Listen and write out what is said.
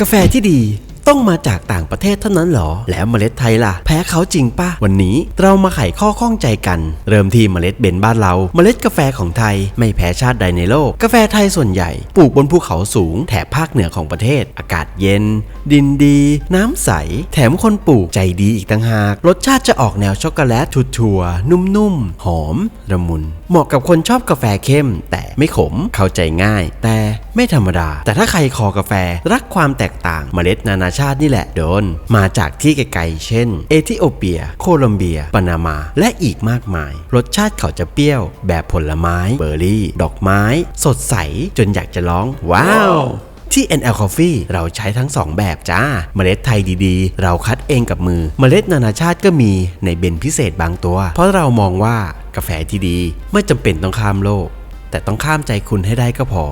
กาแฟที่ดีต้องมาจากต่างประเทศเท่านั้นหรอ แล้วเมล็ดไทยล่ะ แพ้เขาจริงปะวันนี้เรามาไขข้อข้องใจกัน เริ่มที่เมล็ดเบนบ้านเรา เมล็ดกาแฟของไทย ไม่แพ้ชาติใดในโลก กาแฟไทยส่วนใหญ่ ปลูกบนภูเขาสูง แถบภาคเหนือของประเทศ อากาศเย็น ดินดี น้ำใส แถมคนปลูกใจดีอีกต่างหาก รสชาติจะออกแนวช็อกโกแลตถั่วๆนุ่มๆหอมละมุน เหมาะกับคนชอบกาแฟเข้ม แต่ไม่ขมเข้าใจง่าย แต่ ไม่ธรรมดา แต่ถ้าใครคอกาแฟรักความแตกต่างเมล็ดนานาชาตินี่แหละโดน มาจากที่ไกลๆเช่น เอธิโอเปีย โคลอมเบีย ปานามา และอีกมากมาย รสชาติเขาจะเปรี้ยว แบบผลไม้เบอร์รี่ ดอกไม้ สดใส จนอยากจะร้อง ว้าวที่ NL Coffee เราใช้ทั้ง 2 แบบจ้า เมล็ดไทยดีๆ เราคัดเองกับมือ เมล็ดนานาชาติก็มีในเบนพิเศษบางตัว เพราะเรามองว่ากาแฟที่ดี ไม่จำเป็นต้องข้ามโลก แต่ต้องข้ามใจคุณให้ได้ก็พอ